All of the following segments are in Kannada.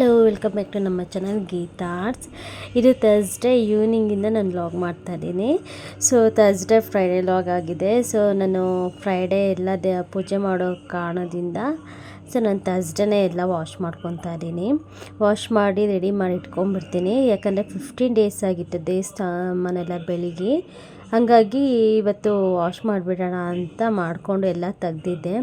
ಹಲೋ ವೆಲ್ಕಮ್ ಬ್ಯಾಕ್ ಟು ನಮ್ಮ ಚಾನಲ್ ಗೀತಾ ಆರ್ಟ್ಸ್ ಇದು ತರ್ಸ್ಡೇ ಈವ್ನಿಂಗಿಂದ ನಾನು ಲಾಗ್ ಮಾಡ್ತಾ ಇದ್ದೀನಿ. ಸೊ ತರ್ಸ್ಡೇ ಫ್ರೈಡೇ ಲಾಗ್ ಆಗಿದೆ. ಸೊ ನಾನು ಫ್ರೈಡೇ ಎಲ್ಲ ದೇ ಪೂಜೆ ಮಾಡೋ ಕಾರಣದಿಂದ ಸೊ ನಾನು ತರ್ಸ್ಡೇನೇ ಎಲ್ಲ ವಾಶ್ ಮಾಡ್ಕೊತಾ ಇದ್ದೀನಿ. ವಾಶ್ ಮಾಡಿ ರೆಡಿ ಮಾಡಿ ಇಟ್ಕೊಂಡ್ಬಿಡ್ತೀನಿ. ಯಾಕಂದರೆ ಫಿಫ್ಟೀನ್ ಡೇಸ್ ಆಗಿತ್ತು ದೇವಸ್ಥಾನನೆಲ್ಲ ಬೆಳಿಗ್ಗೆ. ಹಾಗಾಗಿ ಇವತ್ತು ವಾಶ್ ಮಾಡಿಬಿಡೋಣ ಅಂತ ಮಾಡಿಕೊಂಡು ಎಲ್ಲ ತೆಗ್ದಿದ್ದೆ.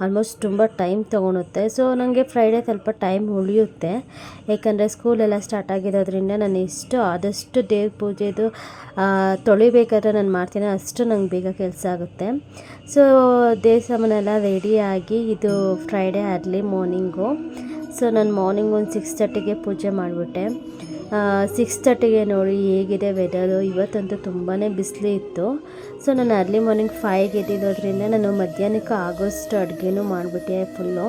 ಆಲ್ಮೋಸ್ಟ್ ತುಂಬ ಟೈಮ್ ತೊಗೊಳುತ್ತೆ. ಸೊ ನನಗೆ ಫ್ರೈಡೇ ಸ್ವಲ್ಪ ಟೈಮ್ ಉಳಿಯುತ್ತೆ. ಏಕೆಂದರೆ ಸ್ಕೂಲೆಲ್ಲ ಸ್ಟಾರ್ಟ್ ಆಗಿರೋದ್ರಿಂದ ನಾನು ಇಷ್ಟು ಆದಷ್ಟು ದೇವ್ರ ಪೂಜೆದು ತೊಳಿಬೇಕಾದ್ರೆ ನಾನು ಮಾಡ್ತೀನಿ. ಅಷ್ಟು ನಂಗೆ ಬೇಗ ಕೆಲಸ ಆಗುತ್ತೆ. ಸೊ, ದೇವ್ರ ಸಾಮಾನೆಲ್ಲ ರೆಡಿಯಾಗಿ ಇದು ಫ್ರೈಡೇ ಅರ್ಲಿ ಮಾರ್ನಿಂಗು. ಸೊ, ನಾನು ಮಾರ್ನಿಂಗ್ ಒಂದು ಸಿಕ್ಸ್ ತರ್ಟಿಗೆ ಪೂಜೆ ಮಾಡಿಬಿಟ್ಟೆ. ಸಿಕ್ಸ್ ತರ್ಟಿಗೆ ನೋಡಿ ಹೇಗಿದೆ ವೆದರು ಇವತ್ತಂತೂ ತುಂಬಾ ಬಿಸಿಲು ಇತ್ತು. ಸೊ ನಾನು ಅರ್ಲಿ ಮಾರ್ನಿಂಗ್ ಫೈವ್ಗೆ ಎದ್ದಿರೋದ್ರಿಂದ ನಾನು ಮಧ್ಯಾಹ್ನಕ್ಕೆ ಆಗೋಷ್ಟು ಅಡುಗೆನೂ ಮಾಡಿಬಿಟ್ಟೆ ಫುಲ್ಲು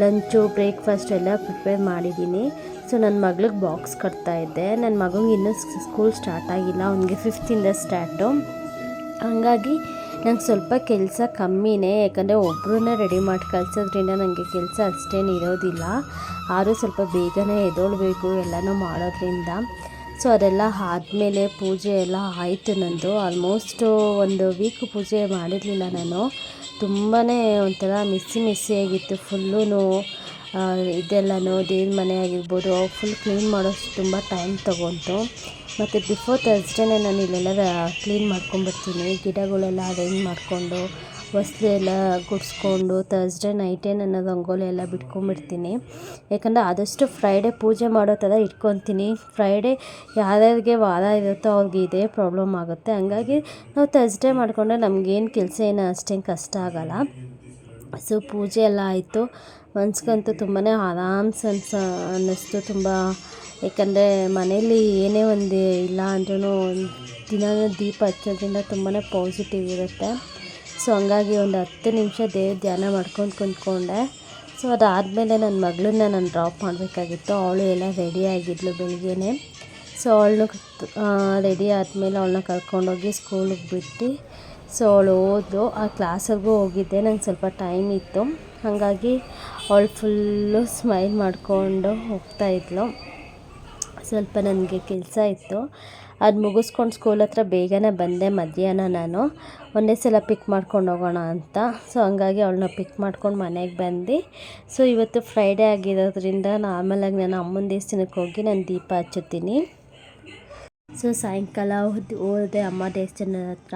ಲಂಚು ಬ್ರೇಕ್ಫಾಸ್ಟ್ ಎಲ್ಲ ಪ್ರಿಪೇರ್ ಮಾಡಿದ್ದೀನಿ. ಸೊ ನನ್ನ ಮಗಳಿಗೆ ಬಾಕ್ಸ್ ಕಟ್ತಾಯಿದ್ದೆ ನನ್ನ ಮಗಂಗೆ ಇನ್ನೂ ಸ್ಕೂಲ್ ಸ್ಟಾರ್ಟ್ ಆಗಿಲ್ಲ. ಅವನಿಗೆ ಫಿಫ್ತಿಂದ ಸ್ಟಾರ್ಟು ಹಾಗಾಗಿ ನಂಗೆ ಸ್ವಲ್ಪ ಕೆಲಸ ಕಮ್ಮಿನೇ, ಯಾಕಂದರೆ ಒಬ್ಬರನ್ನೇ ರೆಡಿ ಮಾಡಿ ಕಳಿಸೋದ್ರಿಂದ ನನಗೆ ಕೆಲಸ ಅಷ್ಟೇನು ಇರೋದಿಲ್ಲ. ಆದರೂ ಸ್ವಲ್ಪ ಬೇಗನೆ ಎದ್ದೊಳ್ಬೇಕು ಎಲ್ಲನೂ ಮಾಡೋದ್ರಿಂದ. ಸೊ ಅದೆಲ್ಲ ಆದಮೇಲೆ ಪೂಜೆ ಎಲ್ಲ ಆಯಿತು ನಂದು. ಆಲ್ಮೋಸ್ಟು ಒಂದು ವೀಕ್ ಪೂಜೆ ಮಾಡಿರಲಿಲ್ಲ ನಾನು. ತುಂಬಾ ಒಂಥರ ಮಿಸ್ಸಿ ಮಿಸ್ಸಿಯಾಗಿತ್ತು ಫುಲ್ಲೂ ಇದೆಲ್ಲನೂ ದೇವ್ರ ಮನೆ ಆಗಿರ್ಬೋದು. ಫುಲ್ ಕ್ಲೀನ್ ಮಾಡೋಷ್ಟು ತುಂಬ ಟೈಮ್ ತೊಗೊಂತು. ಮತ್ತು ಬಿಫೋರ್ ತರ್ಸ್ಡೇನೆ ನಾನು ಇಲ್ಲೆಲ್ಲ ಕ್ಲೀನ್ ಮಾಡ್ಕೊಂಬಿಡ್ತೀನಿ ಗಿಡಗಳೆಲ್ಲ ಅರೇಂಜ್ ಮಾಡಿಕೊಂಡು ವಸ್ತು ಎಲ್ಲ ಗುಡಿಸ್ಕೊಂಡು ತರ್ಸ್ಡೇ ನೈಟೇ ನನ್ನ ರಂಗೋಲಿ ಎಲ್ಲ ಬಿಟ್ಕೊಂಬಿಡ್ತೀನಿ ಯಾಕಂದರೆ ಆದಷ್ಟು ಫ್ರೈಡೇ ಪೂಜೆ ಮಾಡೋ ಥರ ಇಟ್ಕೊತೀನಿ. ಫ್ರೈಡೇ ಯಾರ್ಯಾರಿಗೆ ವಾರ ಇರುತ್ತೋ ಅವ್ರಿಗೆ ಇದೇ ಪ್ರಾಬ್ಲಮ್ ಆಗುತ್ತೆ. ಹಂಗಾಗಿ ನಾವು ತರ್ಸ್ಡೇ ಮಾಡಿಕೊಂಡ್ರೆ ನಮಗೇನು ಕೆಲಸ ಏನು ಅಷ್ಟೇನು ಕಷ್ಟ ಆಗೋಲ್ಲ. ಸೊ ಪೂಜೆ ಎಲ್ಲ ಆಯಿತು. ಮನ್ಸ್ಗಂತೂ ತುಂಬಾ ಆರಾಮ್ಸೆ ಅನ್ಸ ಅನ್ನಿಸ್ತು ತುಂಬ. ಏಕೆಂದರೆ ಮನೆಯಲ್ಲಿ ಏನೇ ಒಂದು ಇಲ್ಲ ಅಂದ್ರೂ ದಿನ ದೀಪ ಹಚ್ಚೋದ್ರಿಂದ ತುಂಬಾ ಪಾಸಿಟಿವ್ ಇರುತ್ತೆ. ಸೊ ಹಂಗಾಗಿ ಒಂದು ಹತ್ತು ನಿಮಿಷ ದೇವ್ರ ಧ್ಯಾನ ಮಾಡ್ಕೊಂಡು ಕುಂತ್ಕೊಂಡೆ. ಸೊ ಅದಾದಮೇಲೆ ನನ್ನ ಮಗಳನ್ನ ನಾನು ಡ್ರಾಪ್ ಮಾಡಬೇಕಾಗಿತ್ತು. ಅವಳು ಎಲ್ಲ ರೆಡಿ ಆಗಿದ್ಲು ಬೆಳಿಗ್ಗೆನೆ. ಸೊ ಅವಳನ್ನು ರೆಡಿ ಆದಮೇಲೆ ಅವಳನ್ನ ಕರ್ಕೊಂಡೋಗಿ ಸ್ಕೂಲಿಗೆ ಬಿಟ್ಟು ಸೊ ಅವಳು ಹೋದ್ಲು ಆ ಕ್ಲಾಸಿಗೂ ಹೋಗಿದ್ದೆ, ನಂಗೆ ಸ್ವಲ್ಪ ಟೈಮ್ ಇತ್ತು. ಹಾಗಾಗಿ ಅವಳು ಫುಲ್ಲು ಸ್ಮೈಲ್ ಮಾಡಿಕೊಂಡು ಹೋಗ್ತಾಯಿದ್ಲು ಸ್ವಲ್ಪ ನನಗೆ ಕೆಲಸ ಇತ್ತು. ಅದು ಮುಗಿಸ್ಕೊಂಡು ಸ್ಕೂಲ್ ಹತ್ರ ಬೇಗನೆ ಬಂದೆ ಮಧ್ಯಾಹ್ನ ನಾನು. ಒಂದೇ ಸಲ ಪಿಕ್ ಮಾಡ್ಕೊಂಡು ಹೋಗೋಣ ಅಂತ. ಸೊ ಹಂಗಾಗಿ ಅವಳನ್ನ ಪಿಕ್ ಮಾಡ್ಕೊಂಡು ಮನೆಗೆ ಬಂದು. ಸೊ ಇವತ್ತು ಫ್ರೈಡೇ ಆಗಿರೋದ್ರಿಂದ ನಾರ್ಮಲಾಗಿ ನಾನು ಅಮ್ಮನ ದೇವಸ್ಥಾನಕ್ಕೆ ಹೋಗಿ ನಾನು ದೀಪ ಹಚ್ಚುತ್ತೀನಿ. ಸೊ ಸಾಯಂಕಾಲ ಹೋದೆ ಅಮ್ಮ ದೇವಸ್ಥಾನದ ಹತ್ರ.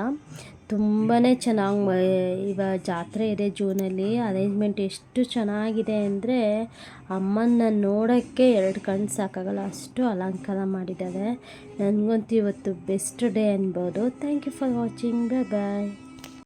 ತುಂಬಾ ಚೆನ್ನಾಗಿ ಇವಾಗ ಜಾತ್ರೆ ಇದೆ ಜೂನಲ್ಲಿ. ಅರೇಂಜ್ಮೆಂಟ್ ಎಷ್ಟು ಚೆನ್ನಾಗಿದೆ ಅಂದರೆ ಅಮ್ಮನ ನೋಡೋಕ್ಕೆ ಎರಡು ಕಣ್ಣು ಸಾಕಾಗಲ್ಲ. ಅಷ್ಟು ಅಲಂಕಾರ ಮಾಡಿದ್ದಾರೆ. ನನಗಂತೂ ಇವತ್ತು ಬೆಸ್ಟ್ ಡೇ ಅನ್ಬೋದು. Thank you for watching bye